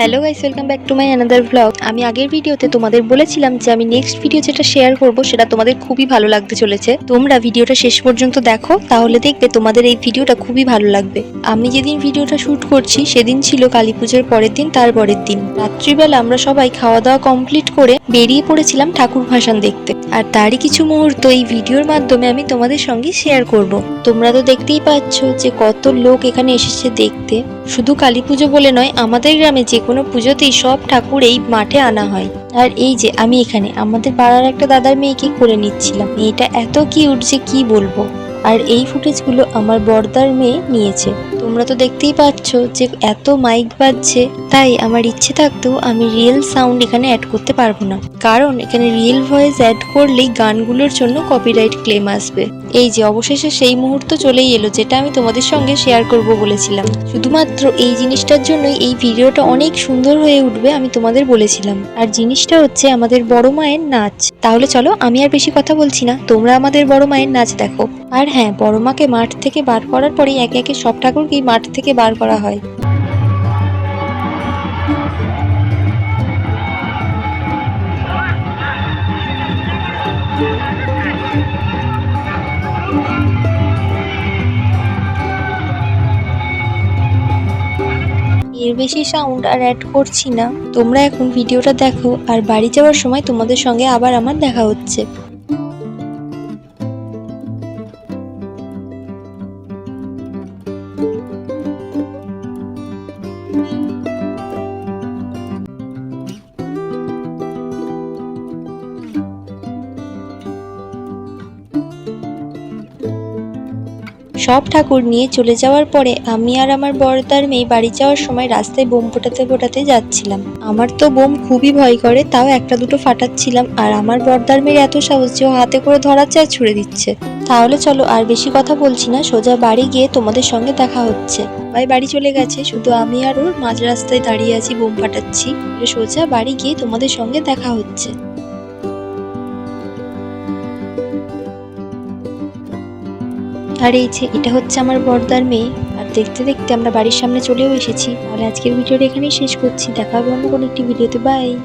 Hello guys welcome back to my another vlog আমি আগের ভিডিওতে তোমাদের বলেছিলাম যে আমি নেক্সট ভিডিও যেটা শেয়ার করব, সেটা তোমাদের খুবই ভালো লাগতে চলেছে। তোমরা ভিডিওটা শেষ পর্যন্ত দেখো, তাহলে দেখবে তোমাদের এই ভিডিওটা খুবই ভালো লাগবে। আমি যেদিন ভিডিওটা শুট করছি, সেদিন ছিল কালী পুজোর পরের দিন, তার পরের দিন। রাত্রিবেলা আমরা সবাই খাওয়া দাওয়া কমপ্লিট করে বেরিয়ে পড়েছিলাম ঠাকুর ভাসান দেখতে। আর তারই কিছু মুহূর্ত এই ভিডিওর মাধ্যমে আমি তোমাদের সঙ্গে শেয়ার করব। তোমরা তো দেখতেই পাচ্ছ যে কত লোক এখানে এসেছে দেখতে। শুধু কালী পুজো বলে নয়, আমাদের গ্রামে যে কোনো পুজোতেই সব ঠাকুর এই মাঠে আনা হয়। আর এই যে আমি এখানে, আমাদের পাড়ার একটা দাদার মেয়েকে করে নিচ্ছিলাম। মেয়েটা এত কিউট উঠছে কি বলব? আর এই ফুটেজগুলো আমার বর্দার মেয়ে নিয়েছে। তোমরা তো দেখতেই পাচ্ছ যে এত মাইক বাজছে, তাই আমার ইচ্ছে থাকতেও আমি রিয়েল সাউন্ড এখানে অ্যাড করতে পারব না। কারণ এখানে রিয়েল ভয়েস অ্যাড করলেই গানগুলোর জন্য কপিরাইট ক্লেম আসবে। এই যে অবশেষে সেই মুহূর্ত চলেই এলো, যেটা আমি তোমাদের সঙ্গে শেয়ার করব বলেছিলাম। শুধুমাত্র এই জিনিসটার জন্যই এই ভিডিওটা অনেক সুন্দর হয়ে উঠবে আমি তোমাদের বলেছিলাম। আর জিনিসটা হচ্ছে আমাদের বড় মায়ের নাচ। তাহলে চলো আমি আর বেশি কথা বলছি না, তোমরা আমাদের বড় মায়ের নাচ দেখো। আর হ্যাঁ বড় মাকে মাঠ থেকে বার করার পরেই একে একে সব ঠাকুরকেই মাঠ থেকে বার করা হয়। এর বেশি সাউন্ড আর অ্যাড করছি না। তোমরা এখন ভিডিওটা দেখো, আর বাড়ি যাওয়ার সময় তোমাদের সঙ্গে আবার আমার দেখা হচ্ছে। Thank you. সব ঠাকুর নিয়ে চলে যাওয়ার পরে আমি আর আমার বড়দার মেয়ে বাড়ি যাওয়ার সময় রাস্তায় বোম ফোটাতে ফোটাতে যাচ্ছিলাম। আমার তো বোম খুবই ভয় করে, তাও একটা দুটো ফাটাচ্ছিলাম আর আমার বড়দার মেয়ের এত সাহস যে হাতে করে ধরাচ্ছে আর ছুড়ে দিচ্ছে। তাহলে চলো আর বেশি কথা বলছি না, সোজা বাড়ি গিয়ে তোমাদের সঙ্গে দেখা হচ্ছে। ভাই, বাড়ি চলে গেছে, শুধু আমি আর ওর মাঝ রাস্তায় দাঁড়িয়ে আছি, বোম ফাটাচ্ছি। সোজা বাড়ি গিয়ে তোমাদের সঙ্গে দেখা হচ্ছে। আর এই যে এটা হচ্ছে আমার বর্দার মেয়ে। আর দেখতে দেখতে আমরা বাড়ির সামনে চলেও এসেছি। তাহলে আজকের ভিডিওটা এখানেই শেষ করছি। দেখা হবে অন্য কোনো একটি ভিডিওতে। বাই